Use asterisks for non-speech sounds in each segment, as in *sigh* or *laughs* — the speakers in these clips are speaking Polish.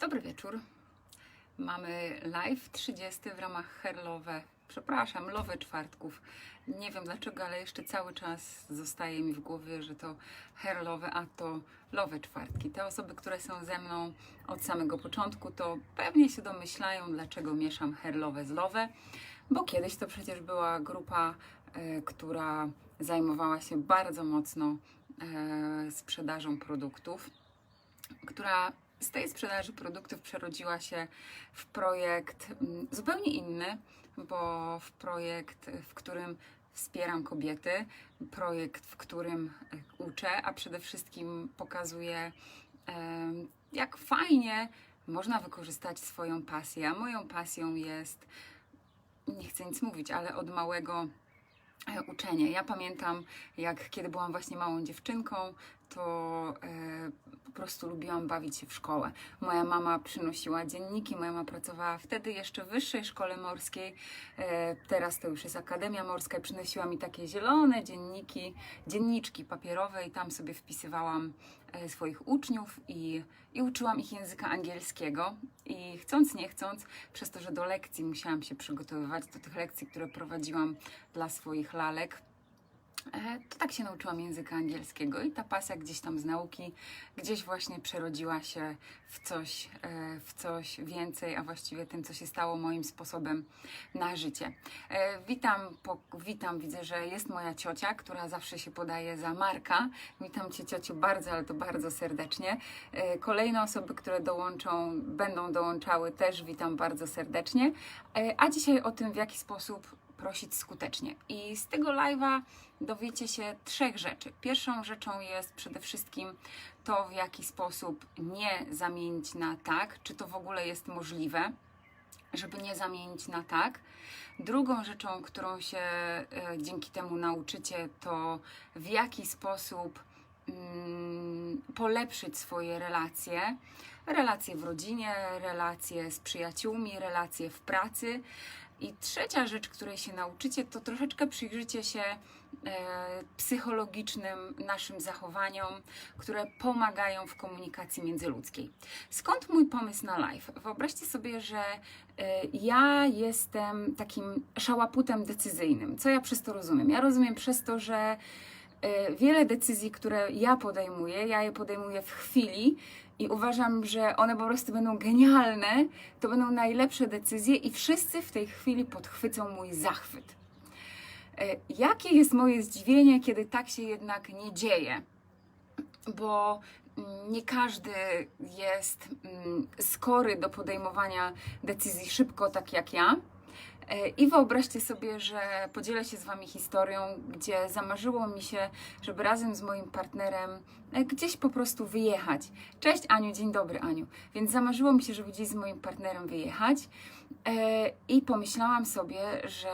Dobry wieczór. Mamy live 30 w ramach Herlowe, przepraszam, Lowe Czwartków. Nie wiem dlaczego, ale jeszcze cały czas zostaje mi w głowie, że to Herlowe, a to Lowe Czwartki. Te osoby, które są ze mną od samego początku, to pewnie się domyślają, dlaczego mieszam Herlowe z Lowe, bo kiedyś to przecież była grupa, e, która zajmowała się bardzo mocno e, sprzedażą produktów która z tej sprzedaży produktów przerodziła się w projekt mm, zupełnie inny, bo w projekt, w którym wspieram kobiety, projekt, w którym e, uczę, a przede wszystkim pokazuję, jak fajnie można wykorzystać swoją pasję. A moją pasją jest, nie chcę nic mówić, ale od małego e, uczenie. Ja pamiętam, jak kiedy byłam właśnie małą dziewczynką, to e, prostu lubiłam bawić się w szkołę. Moja mama przynosiła dzienniki, moja mama pracowała wtedy jeszcze w Wyższej Szkole Morskiej, e, teraz to już jest Akademia Morska i przynosiła mi takie zielone dzienniki, dzienniczki papierowe i tam sobie wpisywałam e, swoich uczniów i, i uczyłam ich języka angielskiego i chcąc nie chcąc, przez to, że do lekcji musiałam się przygotowywać, do tych lekcji, które prowadziłam dla swoich lalek, to tak się nauczyłam języka angielskiego i ta pasja gdzieś tam z nauki, gdzieś właśnie przerodziła się w coś, e, w coś więcej, a właściwie tym, co się stało moim sposobem na życie. E, Witam, po, witam, widzę, że jest moja ciocia, która zawsze się podaje za Marka. Witam Cię ciociu bardzo, ale to bardzo serdecznie. E, Kolejne osoby, które dołączą, będą dołączały też witam bardzo serdecznie. E, A dzisiaj o tym, w jaki sposób prosić skutecznie. I z tego live'a dowiecie się trzech rzeczy. Pierwszą rzeczą jest przede wszystkim to, w jaki sposób nie zamienić na tak, czy to w ogóle jest możliwe, żeby nie zamienić na tak. Drugą rzeczą, którą się e, dzięki temu nauczycie, to w jaki sposób mm, polepszyć swoje relacje. Relacje w rodzinie, relacje z przyjaciółmi, relacje w pracy. I trzecia rzecz, której się nauczycie, to troszeczkę przyjrzycie się e, psychologicznym naszym zachowaniom, które pomagają w komunikacji międzyludzkiej. Skąd mój pomysł na live? Wyobraźcie sobie, że e, ja jestem takim szałaputem decyzyjnym. Co ja przez to rozumiem? Ja rozumiem przez to, że e, wiele decyzji, które ja podejmuję, ja je podejmuję w chwili i uważam, że one po prostu będą genialne, to będą najlepsze decyzje i wszyscy w tej chwili podchwycą mój zachwyt. E, Jakie jest moje zdziwienie, kiedy tak się jednak nie dzieje? Bo mm, nie każdy jest mm, skory do podejmowania decyzji szybko, tak jak ja. E, I wyobraźcie sobie, że podzielę się z Wami historią, gdzie zamarzyło mi się, żeby razem z moim partnerem e, gdzieś po prostu wyjechać. Cześć Aniu, dzień dobry Aniu. Więc zamarzyło mi się, żeby gdzieś z moim partnerem wyjechać e, i pomyślałam sobie, że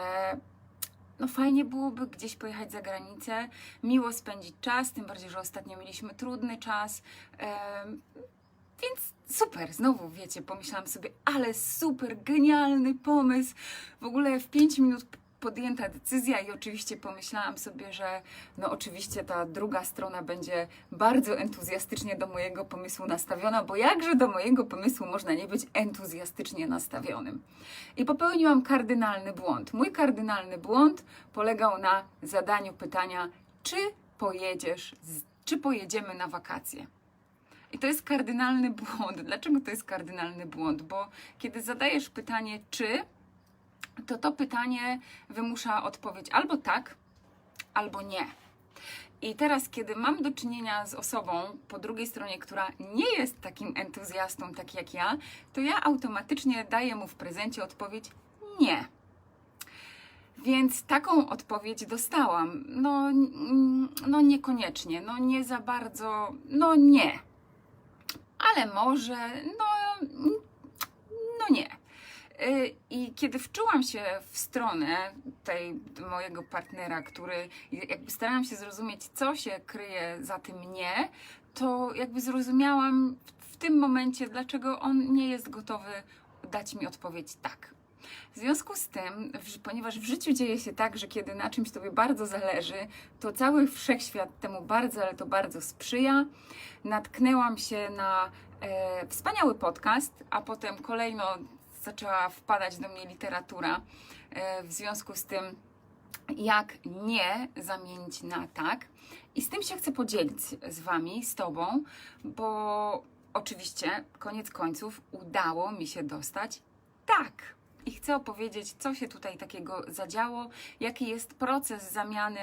no fajnie byłoby gdzieś pojechać za granicę, miło spędzić czas, tym bardziej, że ostatnio mieliśmy trudny czas. Więc super, znowu wiecie, pomyślałam sobie, ale super, genialny pomysł. W ogóle w 5 minut podjęta decyzja i oczywiście pomyślałam sobie, że no oczywiście ta druga strona będzie bardzo entuzjastycznie do mojego pomysłu nastawiona, bo jakże do mojego pomysłu można nie być entuzjastycznie nastawionym. I popełniłam kardynalny błąd. Mój kardynalny błąd polegał na zadaniu pytania, czy pojedziesz, czy pojedziemy na wakacje. I to jest kardynalny błąd. Dlaczego to jest kardynalny błąd? Bo kiedy zadajesz pytanie czy, to to pytanie wymusza odpowiedź albo tak, albo nie. I teraz, kiedy mam do czynienia z osobą po drugiej stronie, która nie jest takim entuzjastą, tak jak ja, to ja automatycznie daję mu w prezencie odpowiedź nie. Więc taką odpowiedź dostałam. No, no niekoniecznie, no nie za bardzo, no nie ale może, no, no nie. Y, I kiedy wczułam się w stronę tej mojego partnera, który jakby starałam się zrozumieć, co się kryje za tym nie, to jakby zrozumiałam w tym momencie, dlaczego on nie jest gotowy dać mi odpowiedź tak. W związku z tym, ponieważ w życiu dzieje się tak, że kiedy na czymś tobie bardzo zależy, to cały wszechświat temu bardzo, ale to bardzo sprzyja. Natknęłam się na e, wspaniały podcast, a potem kolejno zaczęła wpadać do mnie literatura e, w związku z tym, jak nie zamienić na tak. I z tym się chcę podzielić z Wami, z Tobą, bo oczywiście, koniec końców, udało mi się dostać tak. I chcę opowiedzieć, co się tutaj takiego zadziało, jaki jest proces zamiany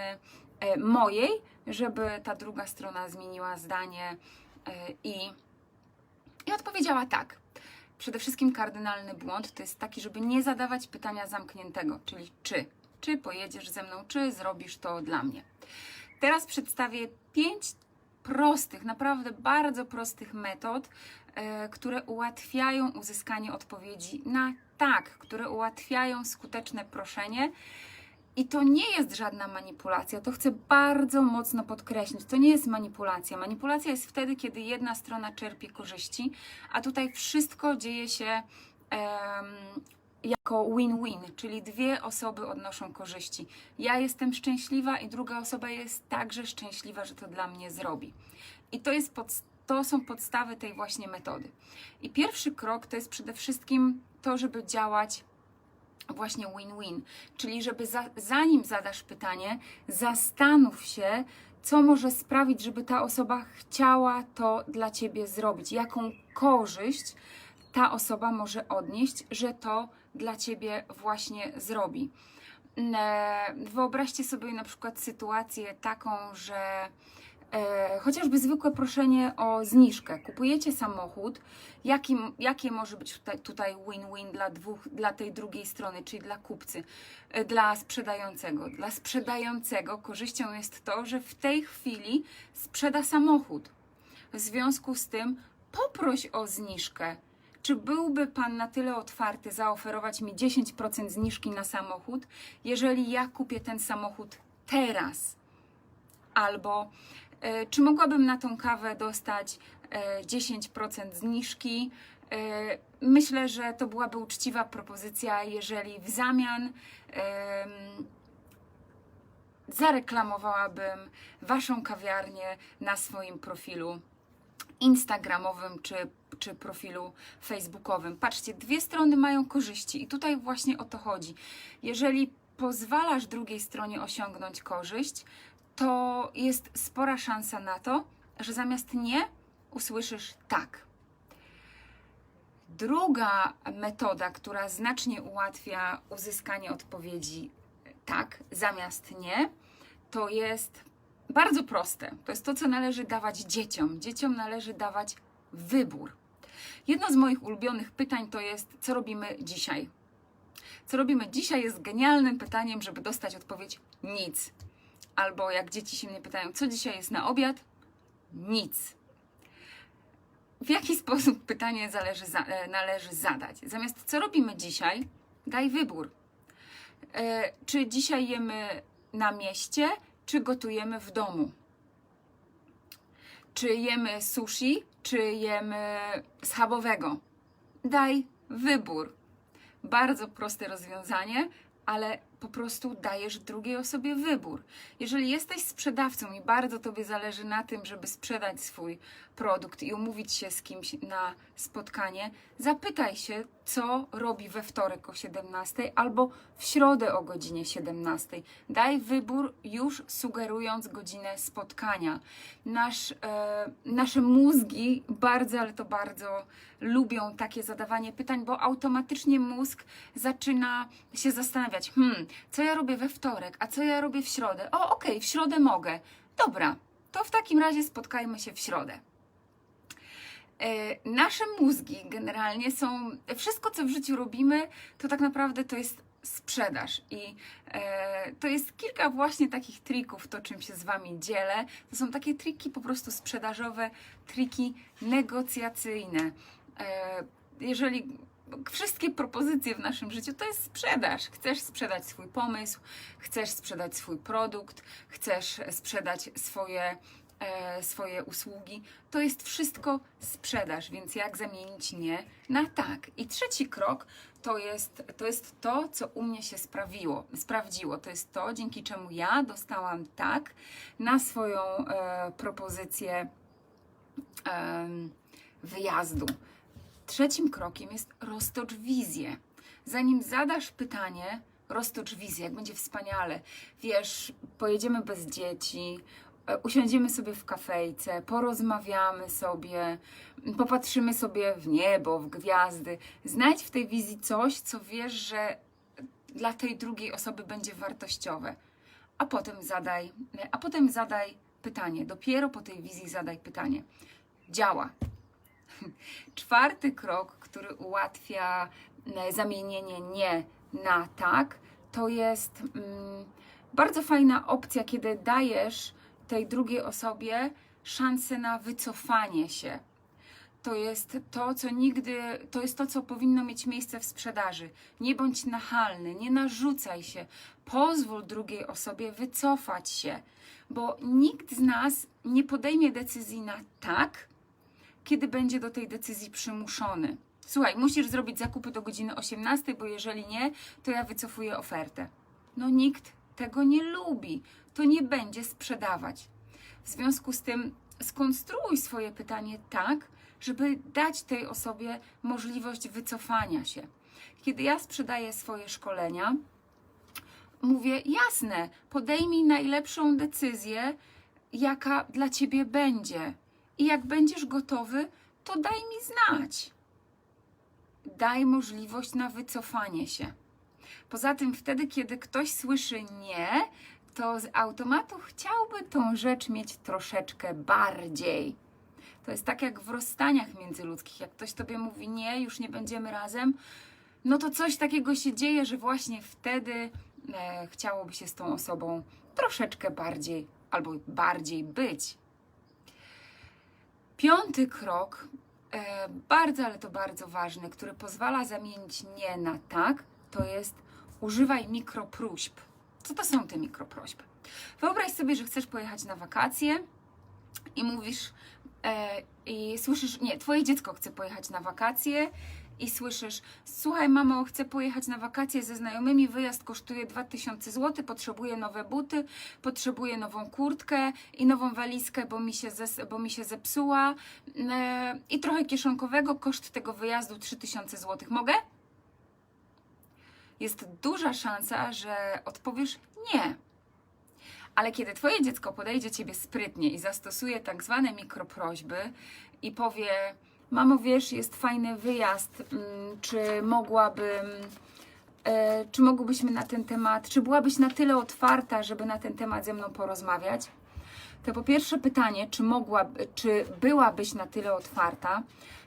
e, mojej, żeby ta druga strona zmieniła zdanie e, i, i odpowiedziała tak. Przede wszystkim kardynalny błąd to jest taki, żeby nie zadawać pytania zamkniętego, czyli czy. Czy pojedziesz ze mną, czy zrobisz to dla mnie. Teraz przedstawię pięć prostych, naprawdę bardzo prostych metod, e, które ułatwiają uzyskanie odpowiedzi na tak, które ułatwiają skuteczne proszenie. I to nie jest żadna manipulacja, to chcę bardzo mocno podkreślić. To nie jest manipulacja. Manipulacja jest wtedy, kiedy jedna strona czerpie korzyści, a tutaj wszystko dzieje się em, jako win-win, czyli dwie osoby odnoszą korzyści. Ja jestem szczęśliwa i druga osoba jest także szczęśliwa, że to dla mnie zrobi. I to, jest pod, to są podstawy tej właśnie metody. I pierwszy krok to jest przede wszystkim to, żeby działać właśnie win-win, czyli żeby za, zanim zadasz pytanie, zastanów się, co może sprawić, żeby ta osoba chciała to dla ciebie zrobić, jaką korzyść ta osoba może odnieść, że to dla ciebie właśnie zrobi. E, Wyobraźcie sobie na przykład sytuację taką, że e, chociażby zwykłe proszenie o zniżkę. Kupujecie samochód, jakim, jakie może być tutaj- win-win dla, dwóch, dla tej drugiej strony, czyli dla kupcy, e, dla sprzedającego. Dla sprzedającego korzyścią jest to, że w tej chwili sprzeda samochód. W związku z tym poproś o zniżkę. Czy byłby Pan na tyle otwarty zaoferować mi 10% zniżki na samochód, jeżeli ja kupię ten samochód teraz? Albo czy mogłabym na tą kawę dostać e, 10% zniżki? E, myślę, że to byłaby uczciwa propozycja, jeżeli w zamian zareklamowałabym Waszą kawiarnię na swoim profilu Instagramowym czy, czy profilu Facebookowym. Patrzcie, dwie strony mają korzyści i tutaj właśnie o to chodzi. Jeżeli pozwalasz drugiej stronie osiągnąć korzyść, to jest spora szansa na to, że zamiast nie usłyszysz tak. Druga metoda, która znacznie ułatwia uzyskanie odpowiedzi tak zamiast nie, to jest bardzo proste. To jest to, co należy dawać dzieciom. Dzieciom należy dawać wybór. Jedno z moich ulubionych pytań to jest, co robimy dzisiaj? Co robimy dzisiaj jest genialnym pytaniem, żeby dostać odpowiedź nic. Albo jak dzieci się mnie pytają, co dzisiaj jest na obiad? Nic. W jaki *laughs* sposób pytanie zależy za, e, należy zadać? Zamiast co robimy dzisiaj, daj wybór. E, czy dzisiaj jemy na mieście, czy gotujemy w domu? Czy jemy sushi, czy jemy schabowego? Daj wybór. Bardzo proste rozwiązanie, ale po prostu dajesz drugiej osobie wybór. Jeżeli jesteś sprzedawcą i bardzo Tobie zależy na tym, żeby sprzedać swój produkt i umówić się z kimś na spotkanie, zapytaj się, co robi we wtorek o 17 albo w środę o godzinie 17. Daj wybór, już sugerując godzinę spotkania. Nasz, e, nasze mózgi bardzo, ale to bardzo lubią takie zadawanie pytań, bo automatycznie mózg zaczyna się zastanawiać, hmm, co ja robię we wtorek, a co ja robię w środę? O, okej, w środę mogę. Dobra, to w takim razie spotkajmy się w środę. E, Nasze mózgi generalnie są, wszystko co w życiu robimy, to tak naprawdę to jest sprzedaż. I e, to jest kilka właśnie takich trików, to czym się z Wami dzielę. To są takie triki po prostu sprzedażowe, triki negocjacyjne. E, jeżeli wszystkie propozycje w naszym życiu to jest sprzedaż. Chcesz sprzedać swój pomysł, chcesz sprzedać swój produkt, chcesz sprzedać swoje, swoje usługi. To jest wszystko sprzedaż, więc jak zamienić nie na tak. I trzeci krok to jest to, jest to co u mnie się sprawiło, sprawdziło. To jest to, dzięki czemu ja dostałam tak na swoją e, propozycję. em, wyjazdu. Trzecim krokiem jest roztocz wizję. Zanim zadasz pytanie, roztocz wizję, jak będzie wspaniale. Wiesz, pojedziemy bez dzieci, e, usiądziemy sobie w kafejce, porozmawiamy sobie, popatrzymy sobie w niebo, w gwiazdy. Znajdź w tej wizji coś, co wiesz, że dla tej drugiej osoby będzie wartościowe. A potem zadaj, a potem zadaj pytanie. Dopiero po tej wizji zadaj pytanie. Działa. *laughs* Czwarty krok, który ułatwia e, zamienienie nie na tak, to jest mm, bardzo fajna opcja, kiedy dajesz tej drugiej osobie szansę na wycofanie się. To jest to, co nigdy, to jest to, co powinno mieć miejsce w sprzedaży. Nie bądź nachalny, nie narzucaj się. Pozwól drugiej osobie wycofać się, bo nikt z nas nie podejmie decyzji na tak, kiedy będzie do tej decyzji przymuszony. Słuchaj, musisz zrobić zakupy do godziny 18, bo jeżeli nie, to ja wycofuję ofertę. No nikt tego nie lubi. To nie będzie sprzedawać. W związku z tym skonstruuj swoje pytanie tak, żeby dać tej osobie możliwość wycofania się. Kiedy ja sprzedaję swoje szkolenia, mówię jasne, podejmij najlepszą decyzję, jaka dla ciebie będzie. I jak będziesz gotowy, to daj mi znać. Daj możliwość na wycofanie się. Poza tym, wtedy, kiedy ktoś słyszy nie, to z automatu chciałby tą rzecz mieć troszeczkę bardziej. To jest tak jak w rozstaniach międzyludzkich. Jak ktoś tobie mówi nie, już nie będziemy razem, no to coś takiego się dzieje, że właśnie wtedy e, chciałoby się z tą osobą troszeczkę bardziej albo bardziej być. Piąty krok, e, bardzo, ale to bardzo ważny, który pozwala zamienić nie na tak, to jest używaj mikropróśb. Co to są te mikroprośby? Wyobraź sobie, że chcesz pojechać na wakacje i mówisz, e, i słyszysz, nie, twoje dziecko chce pojechać na wakacje i słyszysz, słuchaj mamo, chcę pojechać na wakacje ze znajomymi, wyjazd kosztuje 2000 zł, potrzebuję nowe buty, potrzebuję nową kurtkę i nową walizkę, bo mi się, zes- bo mi się zepsuła e, i trochę kieszonkowego, koszt tego wyjazdu 3000 zł. Mogę? Jest duża szansa, że odpowiesz nie. Ale kiedy Twoje dziecko podejdzie Ciebie sprytnie i zastosuje tak zwane mikroprośby i powie: Mamo, wiesz, jest fajny wyjazd, mm, czy mogłabym, e, czy mogłybyśmy na ten temat, czy byłabyś na tyle otwarta, żeby na ten temat ze mną porozmawiać? To po pierwsze pytanie, czy, mogła, czy byłabyś na tyle otwarta,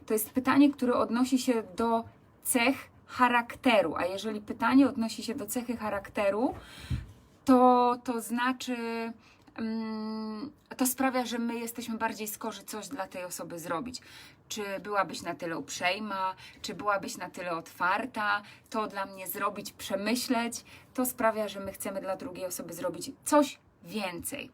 to jest pytanie, które odnosi się do cech charakteru. A jeżeli pytanie odnosi się do cechy charakteru, to, to znaczy, mm, to sprawia, że my jesteśmy bardziej skorzy coś dla tej osoby zrobić. Czy byłabyś na tyle uprzejma, czy byłabyś na tyle otwarta, to dla mnie zrobić, przemyśleć, to sprawia, że my chcemy dla drugiej osoby zrobić coś więcej.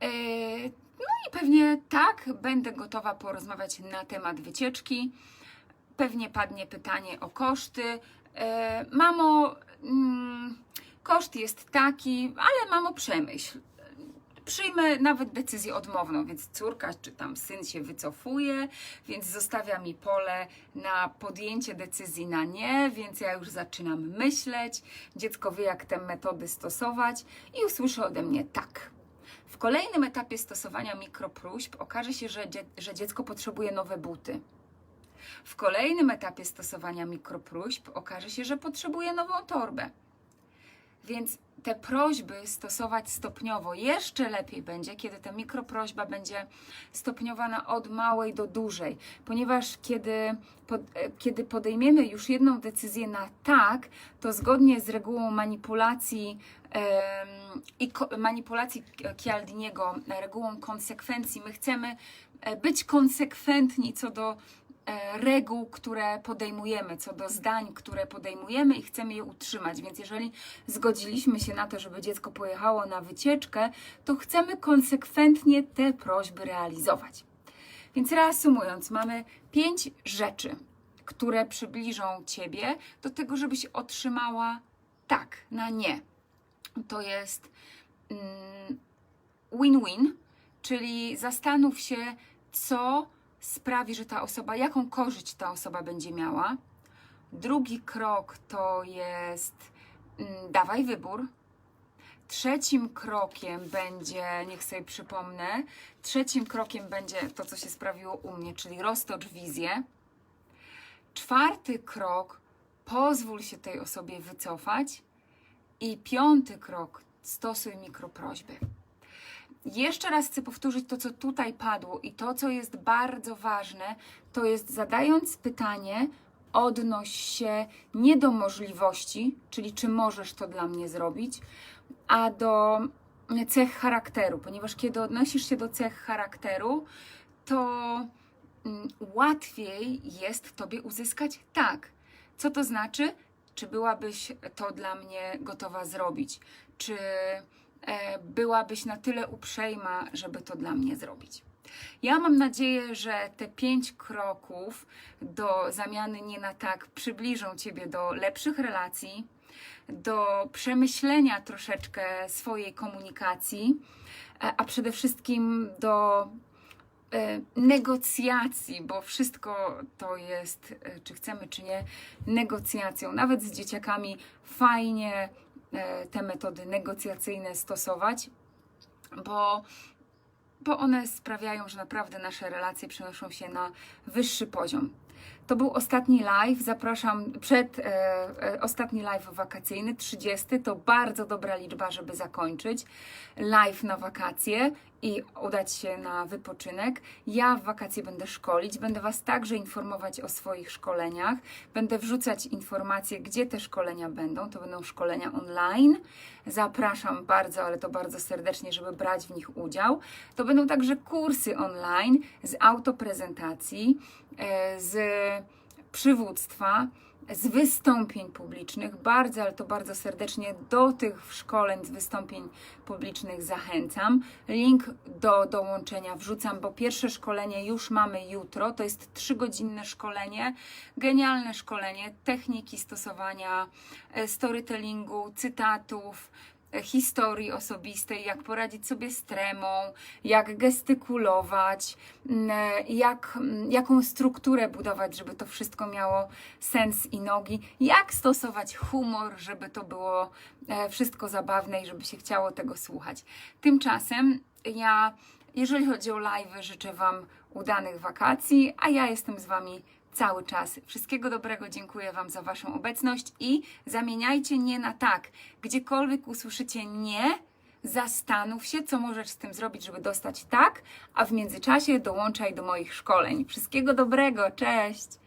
Yy, No i pewnie tak, będę gotowa porozmawiać na temat wycieczki. Pewnie padnie pytanie o koszty. Yy, Mamo, mm, koszt jest taki, ale mamo przemyśl. Przyjmę nawet decyzję odmowną, więc córka czy tam syn się wycofuje, więc zostawia mi pole na podjęcie decyzji na nie, więc ja już zaczynam myśleć. Dziecko wie, jak te metody stosować i usłyszy ode mnie tak. W kolejnym etapie stosowania mikropróśb okaże się, że, dzie- że dziecko potrzebuje nowe buty. W kolejnym etapie stosowania mikropróśb okaże się, że potrzebuje nową torbę. Więc te prośby stosować stopniowo. Jeszcze lepiej będzie, kiedy ta mikroprośba będzie stopniowana od małej do dużej, ponieważ kiedy, pod, e, kiedy podejmiemy już jedną decyzję na tak, to zgodnie z regułą manipulacji i ko, manipulacji Chialdiniego, regułą konsekwencji, my chcemy e, być konsekwentni co do e, reguł, które podejmujemy, co do zdań, które podejmujemy i chcemy je utrzymać. Więc jeżeli zgodziliśmy się na to, żeby dziecko pojechało na wycieczkę, to chcemy konsekwentnie te prośby realizować. Więc reasumując, mamy pięć rzeczy, które przybliżą Ciebie do tego, żebyś otrzymała tak na nie. To jest mm, win-win, czyli zastanów się, co sprawi, że ta osoba, jaką korzyść ta osoba będzie miała. Drugi krok to jest mm, dawaj wybór. Trzecim krokiem będzie, niech sobie przypomnę, trzecim krokiem będzie to, co się sprawiło u mnie, czyli roztocz wizję. Czwarty krok, pozwól się tej osobie wycofać. I piąty krok, stosuj mikroprośby. Jeszcze raz chcę powtórzyć to, co tutaj padło i to, co jest bardzo ważne, to jest zadając pytanie, odnoś się nie do możliwości, czyli czy możesz to dla mnie zrobić, a do cech charakteru, ponieważ kiedy odnosisz się do cech charakteru, to mm, łatwiej jest Tobie uzyskać tak. Co to znaczy? Czy byłabyś to dla mnie gotowa zrobić? Czy byłabyś na tyle uprzejma, żeby to dla mnie zrobić? Ja mam nadzieję, że te pięć kroków do zamiany nie na tak przybliżą Ciebie do lepszych relacji, do przemyślenia troszeczkę swojej komunikacji, e, a przede wszystkim do e, negocjacji, bo wszystko to jest, e, czy chcemy, czy nie, negocjacją. Nawet z dzieciakami fajnie e, te metody negocjacyjne stosować, bo, bo one sprawiają, że naprawdę nasze relacje przenoszą się na wyższy poziom. To był ostatni live. Zapraszam przed e, e, ostatni live wakacyjny, 30. To bardzo dobra liczba, żeby zakończyć live na wakacje i udać się na wypoczynek. Ja w wakacje będę szkolić, będę Was także informować o swoich szkoleniach. Będę wrzucać informacje, gdzie te szkolenia będą. To będą szkolenia online. Zapraszam bardzo, ale to bardzo serdecznie, żeby brać w nich udział. To będą także kursy online z autoprezentacji, e, z przywództwa, z wystąpień publicznych. Bardzo, ale to bardzo serdecznie do tych szkoleń z wystąpień publicznych zachęcam. Link do dołączenia wrzucam, bo pierwsze szkolenie już mamy jutro. To jest trzygodzinne szkolenie, genialne szkolenie techniki stosowania e, storytellingu, cytatów, historii osobistej, jak poradzić sobie z tremą, jak gestykulować, m, e, jak, m, jaką strukturę budować, żeby to wszystko miało sens i nogi, jak stosować humor, żeby to było e, wszystko zabawne i żeby się chciało tego słuchać. Tymczasem ja, jeżeli chodzi o live, życzę Wam udanych wakacji, a ja jestem z Wami cały czas. Wszystkiego dobrego, dziękuję Wam za Waszą obecność i zamieniajcie nie na tak. Gdziekolwiek usłyszycie nie, zastanów się, co możesz z tym zrobić, żeby dostać tak, a w międzyczasie dołączaj do moich szkoleń. Wszystkiego dobrego, cześć!